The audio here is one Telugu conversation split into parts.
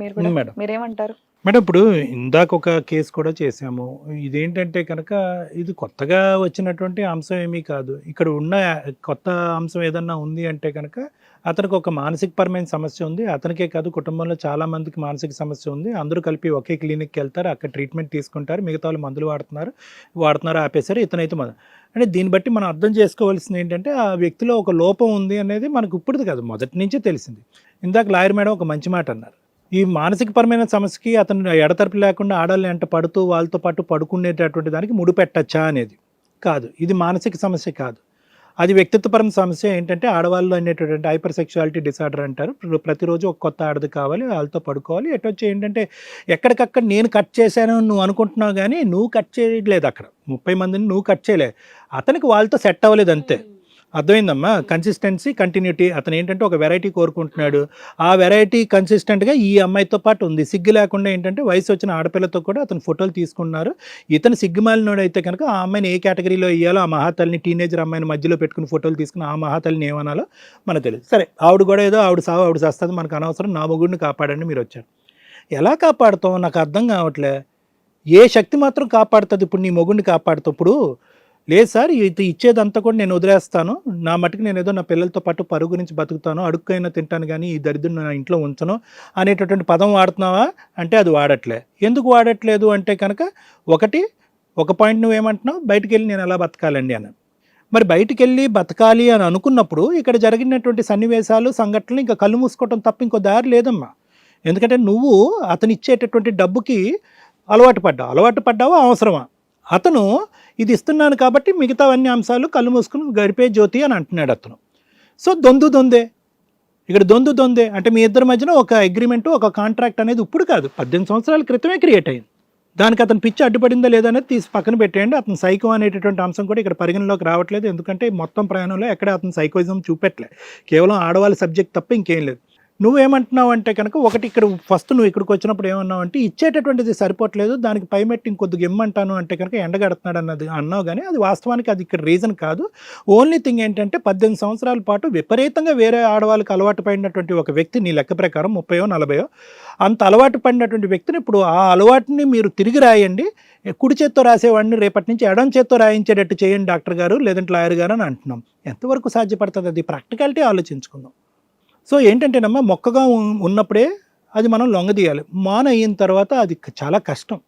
మీరు మేడం. మీరేమంటారు? మేడం ఇప్పుడు ఇందాక ఒక కేసు కూడా చేశాము. ఇదేంటంటే కనుక ఇది కొత్తగా వచ్చినటువంటి అంశం ఏమీ కాదు. ఇక్కడ ఉన్న కొత్త అంశం ఏదన్నా ఉంది అంటే కనుక అతనికి ఒక మానసిక పరమైన సమస్య ఉంది. అతనికే కాదు కుటుంబంలో చాలా మందికి మానసిక సమస్య ఉంది. అందరూ కలిపి ఒకే క్లినిక్కి వెళ్తారు అక్కడ ట్రీట్మెంట్ తీసుకుంటారు. మిగతా వాళ్ళు మందులు వాడుతున్నారు వాడుతున్నారు ఆపేశారు ఇతనైతే మన అంటే దీన్ని బట్టి మనం అర్థం చేసుకోవాల్సింది ఏంటంటే ఆ వ్యక్తిలో ఒక లోపం ఉంది అనేది మనకు ఇప్పుడు కాదు. మొదటి నుంచే తెలిసింది. ఇందాక లాయర్ మేడం ఒక మంచి మాట అన్నారు. ఈ మానసిక పరమైన సమస్యకి అతను ఎడతెరపి లేకుండా ఆడవాళ్ళు ఎంట పడుతూ వాళ్ళతో పాటు పడుకునేటటువంటి దానికి ముడిపెట్టచ్చా అనేది కాదు. ఇది మానసిక సమస్య కాదు. అది వ్యక్తిత్వపరమైన సమస్య ఏంటంటే ఆడవాళ్ళు అనేటటువంటి హైపర్ సెక్షువాలిటీ డిసార్డర్ అంటారు. ప్రతిరోజు ఒక కొత్త ఆడది కావాలి వాళ్ళతో పడుకోవాలి. ఎటు వచ్చి ఏంటంటే ఎక్కడికక్కడ నేను కట్ చేశాను నువ్వు అనుకుంటున్నావు కానీ నువ్వు కట్ చేయలేదు అక్కడ. ముప్పై మందిని నువ్వు కట్ చేయలే. అతనికి వాళ్ళతో సెట్ అవ్వలేదు అంతే. అర్థమైందమ్మా? కన్సిస్టెన్సీ కంటిన్యూటీ అతను ఏంటంటే ఒక వెరైటీ కోరుకుంటున్నాడు. ఆ వెరైటీ కన్సిస్టెంట్గా ఈ అమ్మాయితో పాటు ఉంది. సిగ్గు లేకుండా ఏంటంటే వయసు వచ్చిన ఆడపిల్లతో కూడా అతను ఫోటోలు తీసుకున్నారు ఇతను సిగ్గుమాలినోడు అయితే కనుక ఆ అమ్మాయిని ఏ కేటగిరీలో ఇయ్యాలో ఆ మహాతల్లిని టీనేజర్ అమ్మాయిని మధ్యలో పెట్టుకుని ఫోటోలు తీసుకుని ఆ మహాతల్లిని ఏమనాలో మనకు తెలియదు సరే ఆవిడ కూడా ఏదో ఆవిడ సావు ఆవిడ సస్తుంది మనకు అనవసరం. నా మొగుడిని కాపాడండి మీరు వచ్చారు. ఎలా కాపాడుతాం నాకు అర్థం కావట్లే. ఏ శక్తి మాత్రం కాపాడుతుంది ఇప్పుడు నీ మొగుడిని కాపాడుతూ? ఇప్పుడు లేదు సార్ ఇది ఇచ్చేదంతా కూడా నేను వదిలేస్తాను. నా మటుకు నేను ఏదో నా పిల్లలతో పాటు పరుగు గురించి బతుకుతాను అడుక్కైనా తింటాను కానీ ఈ దరిద్రుని నా ఇంట్లో ఉంచను అనేటటువంటి పదం వాడుతున్నావా? అంటే అది వాడట్లే. ఎందుకు వాడట్లేదు అంటే కనుక ఒకటి ఒక పాయింట్ నువ్వేమంటున్నావు? బయటికి వెళ్ళి నేను ఎలా బతకాలండి అని. మరి బయటికి వెళ్ళి బతకాలి అని అనుకున్నప్పుడు ఇక్కడ జరిగినటువంటి సన్నివేశాలు సంఘటనలు ఇంకా కళ్ళు మూసుకోవటం తప్ప ఇంకో దారి లేదమ్మా. ఎందుకంటే నువ్వు అతను ఇచ్చేటటువంటి డబ్బుకి అలవాటు పడ్డావు. అలవాటు పడ్డావా? అవసరమా? అతను ఇది ఇస్తున్నాను కాబట్టి మిగతా అన్ని అంశాలు కళ్ళు మూసుకుని గడిపే జ్యోతి అని అంటున్నాడు అతను. సో దొందు దొందే. ఇక్కడ దొందు దొందే. అంటే మీ ఇద్దరి మధ్యన ఒక అగ్రిమెంట్ ఒక కాంట్రాక్ట్ అనేది ఇప్పుడు కాదు. పద్దెనిమిది సంవత్సరాల క్రితమే క్రియేట్ అయింది. దానికి అతను పిచ్చి అడ్డుపడిందా లేదా అనేది తీసి పక్కన పెట్టేయండి. అతను సైకో అనేటటువంటి అంశం కూడా ఇక్కడ పరిగణలోకి రావట్లేదు. ఎందుకంటే మొత్తం ప్రయాణంలో ఎక్కడ అతను సైకోయిజం చూపెట్టలే. కేవలం ఆడవాళ్ళ సబ్జెక్ట్ తప్ప ఇంకేం లేదు. నువ్వేమంటున్నావు అంటే కనుక ఒకటి ఇక్కడ ఫస్ట్ నువ్వు ఇక్కడికి వచ్చినప్పుడు ఏమన్నావు అంటే ఇచ్చేటటువంటిది సరిపోవట్లేదు దానికి పైమెట్టి ఇంకొద్దిగా ఇమ్మంటాను అంటే కనుక ఎండగడుతున్నాడు అన్నది అన్నావు కానీ అది వాస్తవానికి అది ఇక్కడ రీజన్ కాదు. ఓన్లీ థింగ్ ఏంటంటే పద్దెనిమిది సంవత్సరాల పాటు విపరీతంగా వేరే ఆడవాళ్ళకి అలవాటు పడినటువంటి ఒక వ్యక్తి నీ లెక్క ప్రకారం ముప్పయో నలభయో అంత అలవాటు పడినటువంటి వ్యక్తిని ఇప్పుడు ఆ అలవాటుని మీరు తిరిగి రాయండి. కుడి చేత్తో రాసేవాడిని రేపటి నుంచి ఎడం చేత్తో రాయించేటట్టు చేయండి డాక్టర్ గారు లేదంటే లాయర్ గారు అని అంటున్నాం. ఎంతవరకు సాధ్యపడుతుంది? అది ప్రాక్టికాలిటీ ఆలోచించుకుందాం. సో ఏంటంటేనమ్మా మొక్కగా ఉన్నప్పుడే అది మనం లొంగదీయాలి. మాన అయిన తర్వాత అది చాలా కష్టం.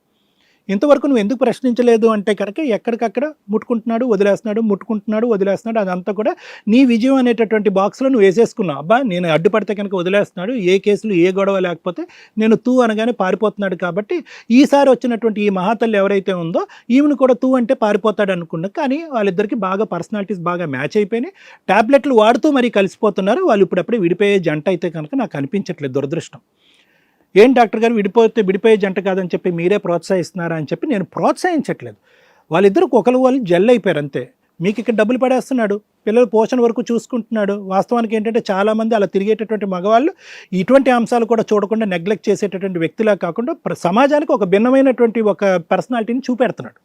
ఇంతవరకు నువ్వు ఎందుకు ప్రశ్నించలేదు అంటే కనుక ఎక్కడికక్కడ ముట్టుకుంటున్నాడు వదిలేస్తున్నాడు ముట్టుకుంటున్నాడు వదిలేస్తున్నాడు అదంతా కూడా నీ విజయం అనేటటువంటి బాక్స్లో నువ్వు వేసేసుకున్నావు. అబ్బా నేను అడ్డుపడితే కనుక వదిలేస్తున్నాడు ఏ కేసులు ఏ గొడవ లేకపోతే నేను తూ అనగానే పారిపోతున్నాడు కాబట్టి ఈసారి వచ్చినటువంటి ఈ మహాతల్లి ఎవరైతే ఉందో ఈమెను కూడా తూ అంటే పారిపోతాడు అనుకున్నా. కానీ వాళ్ళిద్దరికి బాగా పర్సనాలిటీస్ బాగా మ్యాచ్ అయిపోయినాయి. టాబ్లెట్లు వాడుతూ మరీ కలిసిపోతున్నారు. వాళ్ళు ఇప్పుడప్పుడే విడిపోయే జంట అయితే కనుక నాకు అనిపించట్లేదు దురదృష్టం. ఏం డాక్టర్ గారు విడిపోతే విడిపోయే జంట కాదని చెప్పి మీరే ప్రోత్సహిస్తున్నారా అని చెప్పి నేను ప్రోత్సహించట్లేదు. వాళ్ళిద్దరు ఒకరు వాళ్ళు జెల్ అయిపోయారు అంతే. మీకు ఇక్కడ డబ్బులు పడేస్తున్నాడు. పిల్లల పోషణ వరకు చూసుకుంటున్నాడు. వాస్తవానికి ఏంటంటే చాలామంది అలా తిరిగేటటువంటి మగవాళ్ళు ఇటువంటి అంశాలు కూడా చూడకుండా నెగ్లెక్ట్ చేసేటటువంటి వ్యక్తిలా కాకుండా సమాజానికి ఒక భిన్నమైనటువంటి ఒక పర్సనాలిటీని చూపెడుతున్నాడు.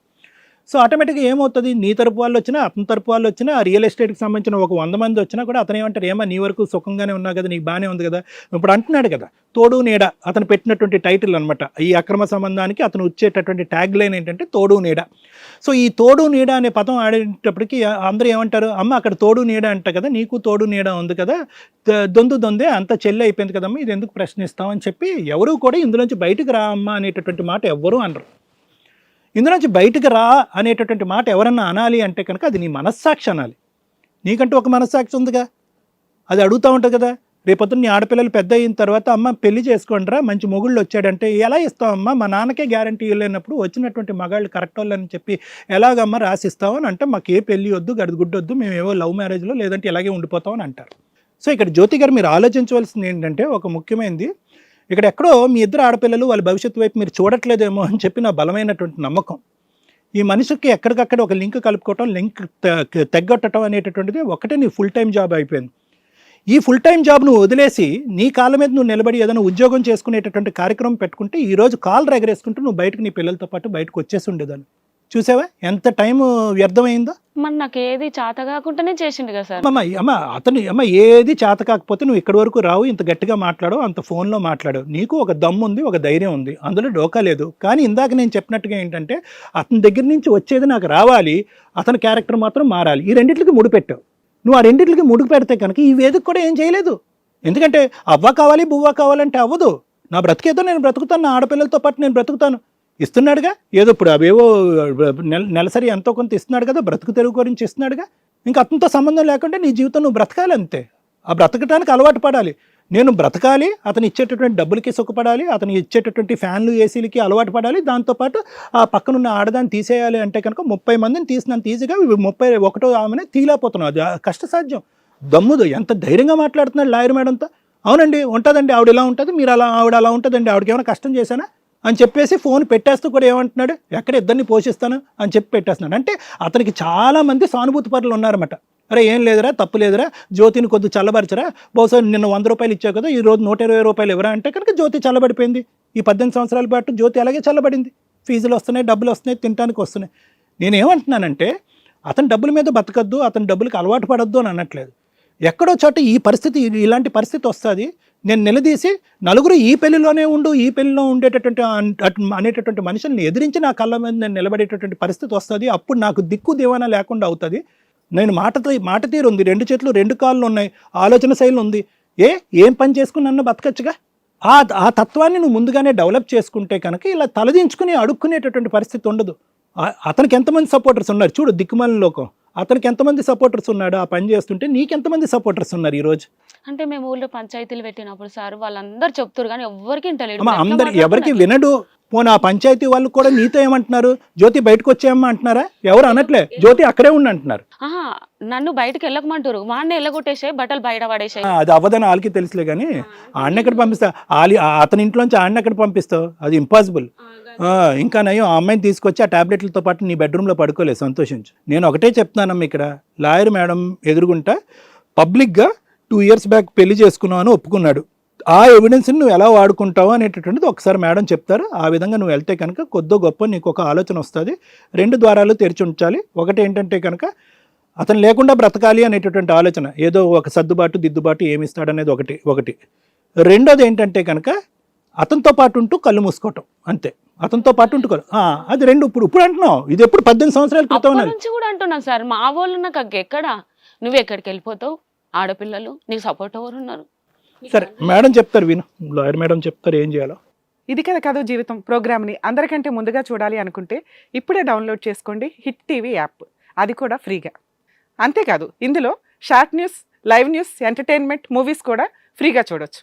సో ఆటోమేటిక్గా ఏమవుతుంది? నీ తరపు వాళ్ళు వచ్చినా అతని తరపు వాళ్ళు వచ్చినా ఆ రియల్ ఎస్టేట్కి సంబంధించిన ఒక వంద మంది వచ్చినా కూడా అతను ఏమంటారు ఏమో నీ వరకు సుఖంగానే ఉన్నావు కదా నీకు బాగానే ఉంది కదా? ఇప్పుడు అంటున్నాడు కదా తోడు నీడ అతను పెట్టినటువంటి టైటిల్ అనమాట ఈ అక్రమ సంబంధానికి అతను వచ్చేటటువంటి ట్యాగ్ లైన్ ఏంటంటే తోడు నీడ. సో ఈ తోడు నీడ అనే పదం ఆడేటప్పటికి అందరూ ఏమంటారు అమ్మ అక్కడ తోడు నీడ అంట కదా నీకు తోడు నీడ ఉంది కదా దొందు దొందే అంత చెల్లి అయిపోయింది కదమ్మా ఇది ఎందుకు ప్రశ్నిస్తామని చెప్పి ఎవరూ కూడా ఇందులోంచి బయటకు రా అమ్మ అనేటటువంటి మాట ఎవ్వరూ అనరు. ఇందులోంచి బయటకు రా అనేటటువంటి మాట ఎవరన్నా అనాలి అంటే కనుక అది నీ మనస్సాక్షి అనాలి. నీకంటూ ఒక మనస్సాక్షి ఉందిగా. అది అడుగుతూ ఉంటుంది కదా. రేపొద్దున నీ ఆడపిల్లలు పెద్ద అయిన తర్వాత అమ్మ పెళ్ళి చేసుకోండిరా మంచి మొగుళ్ళు వచ్చాడంటే ఎలా ఇస్తామమ్మా మా నాన్నకే గ్యారంటీ లేనప్పుడు వచ్చినటువంటి మగాళ్ళు కరెక్ట్ వాళ్ళని చెప్పి ఎలాగమ్మా రాసిస్తావు అని అంటే మాకు ఏ పెళ్ళి వద్దు గడిది గుడ్డ వద్దు మేము ఏవో లవ్ మ్యారేజ్లో లేదంటే ఇలాగే ఉండిపోతాం అని అంటారు. సో ఇక్కడ జ్యోతి గారు మీరు ఆలోచించవలసింది ఏంటంటే ఒక ముఖ్యమైనది. ఇక్కడ ఎక్కడో మీ ఇద్దరు ఆడపిల్లలు వాళ్ళ భవిష్యత్తు వైపు మీరు చూడట్లేదేమో అని చెప్పి నా బలమైనటువంటి నమ్మకం. ఈ మనిషికి ఎక్కడికక్కడ ఒక లింక్ కలుపుకోవటం లింక్ తెగ్గొట్టడం అనేటటువంటిది ఒకటే నీ ఫుల్ టైం జాబ్ అయిపోయింది. ఈ ఫుల్ టైం జాబ్ నువ్వు వదిలేసి నీ కాళ్ళ మీద నువ్వు నిలబడి ఏదైనా ఉద్యోగం చేసుకునేటటువంటి కార్యక్రమం పెట్టుకుంటే ఈ రోజు కాలు ఎగరేసుకుంటూ నువ్వు బయటకు నీ పిల్లలతో పాటు బయటకు వచ్చేసి ఉండేదాన్ని. చూసావా? ఎంత టైం వ్యర్థమైందో? మరి నాకు ఏది చేత కాకుండానే చేసిండు కదా సార్. అమ్మ అమ్మ అతను అమ్మ ఏది చేత కాకపోతే నువ్వు ఇక్కడి వరకు రావు ఇంత గట్టిగా మాట్లాడు అంత ఫోన్లో మాట్లాడు నీకు ఒక దమ్ము ఉంది ఒక ధైర్యం ఉంది అందులో డోకా లేదు. కానీ ఇందాక నేను చెప్పినట్టుగా ఏంటంటే అతని దగ్గర నుంచి వచ్చేది నాకు రావాలి అతని క్యారెక్టర్ మాత్రం మారాలి. ఈ రెండిట్లకి ముడిపెట్టావు నువ్వు ఆ రెండిట్లకి ముడికి పెడితే కనుక ఈ వేదిక కూడా ఏం చేయలేదు. ఎందుకంటే అవ్వ కావాలి బువ్వ కావాలంటే అవ్వదు. నా బ్రతికేదో నేను బ్రతుకుతాను నా ఆడపిల్లలతో పాటు నేను బ్రతుకుతాను. ఇస్తున్నాడుగా? ఏదో ఇప్పుడు అవేవో నెల నెలసరి ఎంతో కొంత ఇస్తున్నాడు కదా బ్రతుకు తెరుగు గురించి ఇస్తున్నాడుగా? ఇంకా అతనితో సంబంధం లేకుండా నీ జీవితం నువ్వు బ్రతకాలి అంతే. ఆ బ్రతకటానికి అలవాటు పడాలి. నేను బ్రతకాలి అతను ఇచ్చేటటువంటి డబ్బులకి సుఖపడాలి అతను ఇచ్చేటటువంటి ఫ్యాన్లు ఏసీలకి అలవాటు పడాలి దాంతోపాటు ఆ పక్కనున్న ఆడదాన్ని తీసేయాలి అంటే కనుక ముప్పై మందిని తీసినంత ఈజీగా ముప్పై ఒకటో ఆమెనే తీలేకపోతున్నావు అది కష్టసాధ్యం. దమ్ముదు ఎంత ధైర్యంగా మాట్లాడుతున్నాడు లాయర్ మేడంతో. అవునండి ఉంటుందండి ఆవిడ ఇలా ఉంటుంది మీరు అలా ఆవిడ అలా ఉంటుందండి ఆవిడకి ఏమైనా కష్టం చేశానా? అని చెప్పేసి ఫోన్ పెట్టేస్తూ కూడా ఏమంటున్నాడు ఎక్కడ ఇద్దరిని పోషిస్తాను? అని చెప్పి పెట్టేస్తున్నాడు. అంటే అతనికి చాలామంది సానుభూతి పరులు ఉన్నారన్నమాట. అరే ఏం లేదురా తప్పు లేదురా జ్యోతిని కొద్ది చల్లబరచరా బహుశా నిన్న వంద రూపాయలు ఇచ్చావు కదా ఈ రోజు నూట ఇరవై రూపాయలు ఇవ్వరా? అంటే కనుక జ్యోతి చల్లబడిపోయింది. ఈ పద్దెనిమిది సంవత్సరాల పాటు జ్యోతి అలాగే చల్లబడింది. ఫీజులు వస్తున్నాయి డబ్బులు వస్తున్నాయి తినడానికి వస్తున్నాయి. నేనేమంటున్నానంటే అతని డబ్బుల మీద బతకద్దు అతని డబ్బులకి అలవాటు పడద్దు అని అనట్లేదు. ఎక్కడో చోట ఈ పరిస్థితి ఇలాంటి పరిస్థితి వస్తుంది. నేను నిలదీసి నలుగురు ఈ పెళ్ళిలోనే ఉండు ఈ పెళ్ళిలో ఉండేటటువంటి అనేటటువంటి మనుషుల్ని ఎదిరించి నా కళ్ళ మీద నేను నిలబడేటటువంటి పరిస్థితి వస్తుంది. అప్పుడు నాకు దిక్కు దివానా లేకుండా అవుతుంది. నేను మాట మాట తీరు ఉంది. రెండు చేతులు రెండు కాళ్ళు ఉన్నాయి. ఆలోచన శైలి ఉంది. ఏ ఏం పని చేసుకుని నన్ను బతకచ్చుగా? ఆ ఆ తత్వాన్ని నువ్వు ముందుగానే డెవలప్ చేసుకుంటే కనుక ఇలా తలదించుకుని అడుక్కునేటటువంటి పరిస్థితి ఉండదు. అతనికి ఎంతమంది సపోర్టర్స్ ఉన్నారు? చూడు దిక్కుమాలిన లోకం. అతనికి ఎంతమంది సపోర్టర్స్ ఉన్నాడు? ఆ పని చేస్తుంటే నీకెంతమంది సపోర్టర్స్ ఉన్నారు ఈరోజు? అంటే మేము ఊళ్ళో పంచాయతీలు పెట్టినప్పుడు సార్ వాళ్ళందరూ చెప్తారు కానీ ఎవరికి అమ్మ అందరు ఎవరికి వినడు. పోనీ ఆ పంచాయతీ వాళ్ళు కూడా నీతో ఏమంటున్నారు? జ్యోతి బయటకు వచ్చేయమ్మా అంటున్నారా? ఎవరు అనట్లే. జ్యోతి అక్కడే ఉండి అంటున్నారు. నన్ను బయటకు వెళ్ళకమంటారు వాడిని వెళ్ళగొట్టేసే బట్టలు బయట పడేసాయి అది అవ్వదని వాళ్ళకి తెలుసులే కానీ ఆడిని ఎక్కడ పంపిస్తా? ఆలి అతని ఇంట్లోంచి ఆడిని ఎక్కడ పంపిస్తావు? అది ఇంపాసిబుల్ ఇంకా నయం ఆ అమ్మాయిని తీసుకొచ్చి ఆ టాబ్లెట్లతో పాటు నీ బెడ్రూమ్లో పడుకోలేదు సంతోషించు. నేను ఒకటే చెప్తున్నానమ్మా ఇక్కడ. లాయర్ మేడం ఎదురుగుంటా పబ్లిక్గా టూ ఇయర్స్ బ్యాక్ పెళ్ళి చేసుకున్నావు అని ఒప్పుకున్నాడు. ఆ ఎవిడెన్స్ని నువ్వు ఎలా వాడుకుంటావు అనేటటువంటిది ఒకసారి మేడం చెప్తారు. ఆ విధంగా నువ్వు వెళ్తే కనుక కొద్దో గొప్ప నీకు ఒక ఆలోచన వస్తుంది. రెండు ద్వారాలు తెరిచి ఉంచాలి. ఒకటి ఏంటంటే కనుక అతను లేకుండా బ్రతకాలి అనేటటువంటి ఆలోచన. ఏదో ఒక సర్దుబాటు దిద్దుబాటు ఏమి ఇస్తాడనేది ఒకటి ఒకటి. రెండోది ఏంటంటే కనుక అతనితో పాటు ఉంటూ కళ్ళు మూసుకోవటం. అంతే. అతనితో పాటు ఉంటూ కళ్ళు- ఆ, అది రెండు ఇప్పుడు ఇప్పుడు అంటున్నావు. ఇది ఎప్పుడు పద్దెనిమిది సంవత్సరాల క్రితం కూడా అంటున్నా సార్. మా వాళ్ళు నాకు ఎక్కడ నువ్వు ఎక్కడికి వెళ్ళిపోతావు? ఆడపిల్లలు నీకు సపోర్ట్ ఎవరు ఉన్నారు సరే మేడం చెప్తారు విను. లాయర్ మేడం చెప్తారు ఏం చేయాలో. ఇది కదా కథ జీవితం ప్రోగ్రామ్ని అందరికంటే ముందుగా చూడాలి అనుకుంటే ఇప్పుడే డౌన్లోడ్ చేసుకోండి హిట్ టీవీ యాప్. అది కూడా ఫ్రీగా. అంతేకాదు ఇందులో short news live news entertainment movies కూడా ఫ్రీగా చూడొచ్చు.